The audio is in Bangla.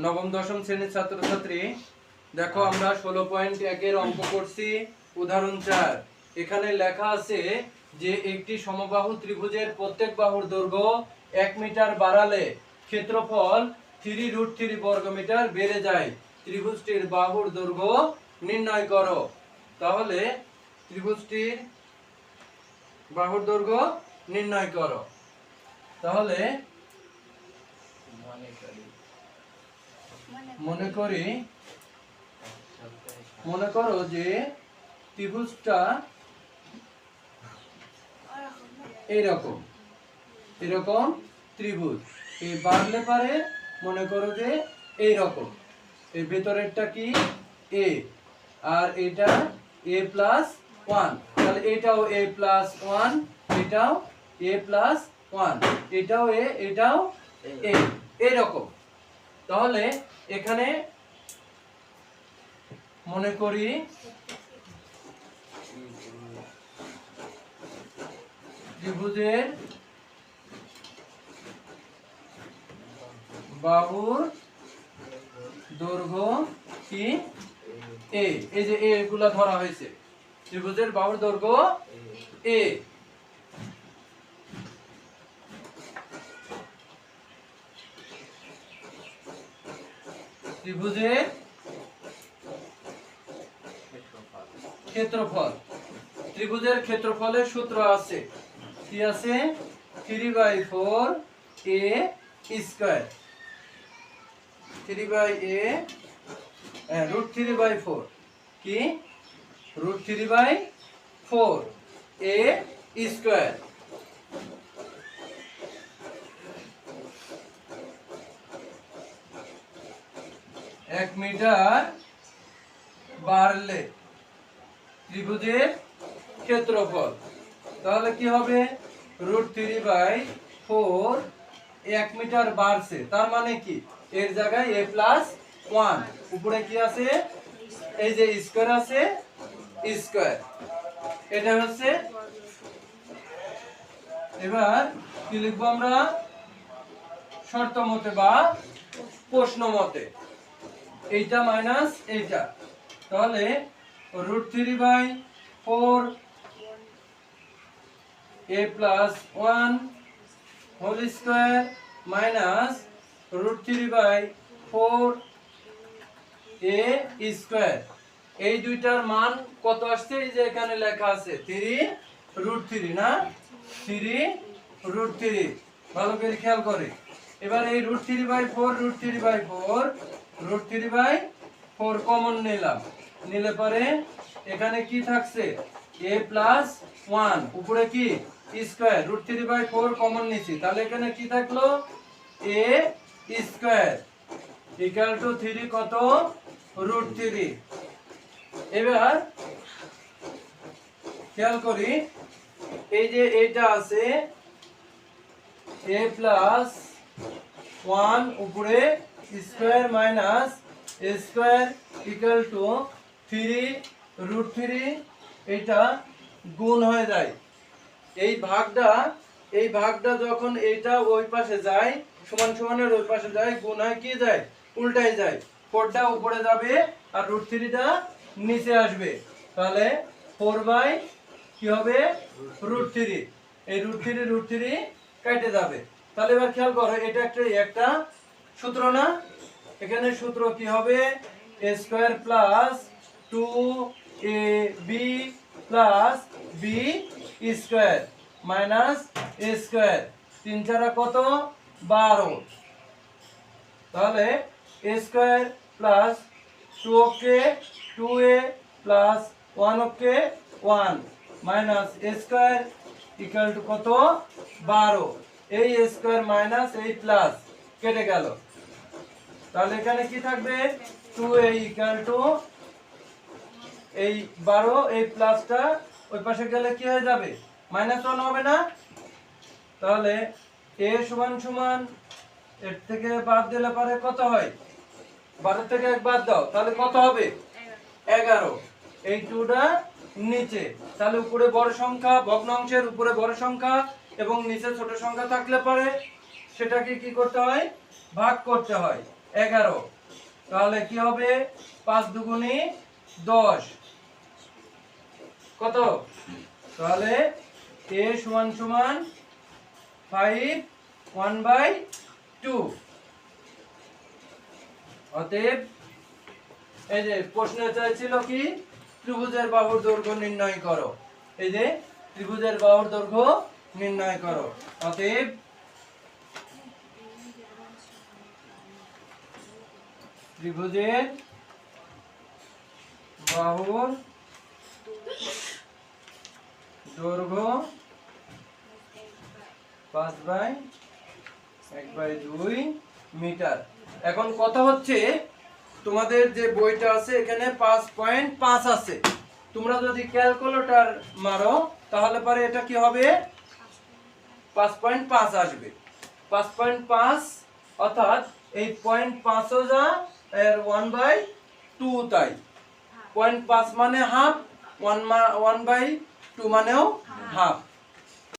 নবম, দশম শ্রেণির ছাত্রছাত্রী, দেখো আমরা ষোলো পয়েন্ট একের অঙ্ক করছি। উদাহরণ চার। এখানে লেখা আছে যে একটি সমবাহু ত্রিভুজের প্রত্যেক বাহুর দৈর্ঘ্য এক মিটার বাড়ালে ক্ষেত্রফল থ্রি রুট থ্রি বর্গমিটার বেড়ে যায়। ত্রিভুজটির বাহুর দৈর্ঘ্য নির্ণয় করো। তাহলে ত্রিভুজটির বাহুর দৈর্ঘ্য নির্ণয় করো। তাহলে মনে করি, মনে করো যে ত্রিভুজটা এইরকম এরকম ত্রিভুজ। এই বাড়লে পারে মনে করো যে এইরকম। এই ভেতরেরটা কি? এ। আর এটা এ প্লাস ওয়ান। তাহলে এটাও এ প্লাস ওয়ান, এটাও এ প্লাস ওয়ান। এটাও এ এটাও এ। এইরকম। তাহলে এখানে মনে করি ত্রিভুজের বাহুর দৈর্ঘ্য কি? এ এই যে এ গুলা ধরা হয়েছে। ত্রিভুজের বাহুর দৈর্ঘ্য এ ত্রিভুজের ক্ষেত্রফল। ত্রিভুজের ক্ষেত্রফলের সূত্র আছে। কি আছে? Three by four A square three by A root three by four কি? Root three by four A square এক মিটার বাড়লে ত্রিভুজের ক্ষেত্রফল। তাহলে কি হবে? রুট থ্রি বাই ফোর এক মিটার বাড়ছে। তার মানে কি? এর জায়গায় এ প্লাস ওয়ান। উপরে কি আছে? এই যে স্কোয়ার আছে, স্কোয়ার। এটা হচ্ছে এবার কি লিখব আমরা? শর্ত মতে বা প্রশ্ন মতে। এইটা মাইনাস এইটা। তাহলে root three by four A plus one whole square minus root three by four A square এই দুইটার মান কত আসছে? এই যে এখানে লেখা আছে থ্রি রুট থ্রি না? থ্রি রুট থ্রি ভালো করে খেয়াল করে। এবার এই root three by four root three by four root three by four common নিলাম। নিলে পরে এখানে কি থাকছে? এ প্লাস ওয়ান উপরে কি? Square root three by four common নিছি। তাহলে এখানে কি থাকল? A square equal to three কত? রুট থ্রি এবার খেয়াল করি, এই যে এটা আছে এ প্লাস ওয়ান উপরে square minus square equal to three root three এটা গুণ হয়ে যায়। এই ভাগটা এই ভাগটা যখন এইটা ওই পাশে যায়, সমান সমানের ওই পাশে যায়, গুণ হয় কি যায়? উল্টাই যায়। ফোরটা উপরে যাবে আর রুট থ্রিটা নিচে আসবে। তাহলে ফোর বাই কি হবে? রুট থ্রি এই রুট থ্রি রুট থ্রি কেটে যাবে। তাহলে এবার খেয়াল করো, এটা একটা একটা সূত্র না? এখানে সূত্র কি হবে? A square plus two A B plus B square minus A square তিন চারা কত? বারো। তাহলে A square plus two okay two A plus one okay one minus A square equal to কত? বারো। এই স্কোয়ার মাইনাস এই প্লাস কেটে গেল। তাহলে এখানে কি থাকবে? টু এ ইকাল টু এই বারো এই প্লাসটা ওই পাশে গেলে কি হয়ে যাবে? মাইনাস ওয়ান হবে না? তাহলে এ সমান সমান এর থেকে বাদ দিলে পরে কত হয়? বারো থেকে এক বাদ দাও, তাহলে কত হবে? এগারো। এই টুটা নিচে। তাহলে উপরে বড় সংখ্যা, ভগ্নাংশের উপরে বড় সংখ্যা এবং নিচে ছোট সংখ্যা থাকলে পরে সেটাকে কি করতে হয়? ভাগ করতে হয়। এগারো। তাহলে কি হবে? পাঁচ দুগুণে দশ। কত? তাহলে এ সমান সমান ফাইভ ওয়ান বাই টু অতএব এই যে প্রশ্ন চাইছিল কি? ত্রিভুজের বাহুর দৈর্ঘ্য নির্ণয় করো। এই যে ত্রিভুজের বাহুর দৈর্ঘ্য নির্ণয় করো। অতএব ত্রিভুজের বাহুর দৈর্ঘ্য পাঁচ বাই এক বাই দুই মিটার। এখন কথা হচ্ছে, তোমাদের যে বইটা আছে, এখানে পাঁচ পয়েন্ট পাঁচ আছে। তোমরা যদি ক্যালকুলেটার মারো, তাহলে পরে এটা কি হবে? পাঁচ পয়েন্ট পাঁচ আসবে। পাঁচ পয়েন্ট পাঁচ অর্থাৎ এই পয়েন্ট পাঁচও যা এর ওয়ান বাই টু তাই। পয়েন্ট পাঁচ মানে half one one by two মানেও হাফ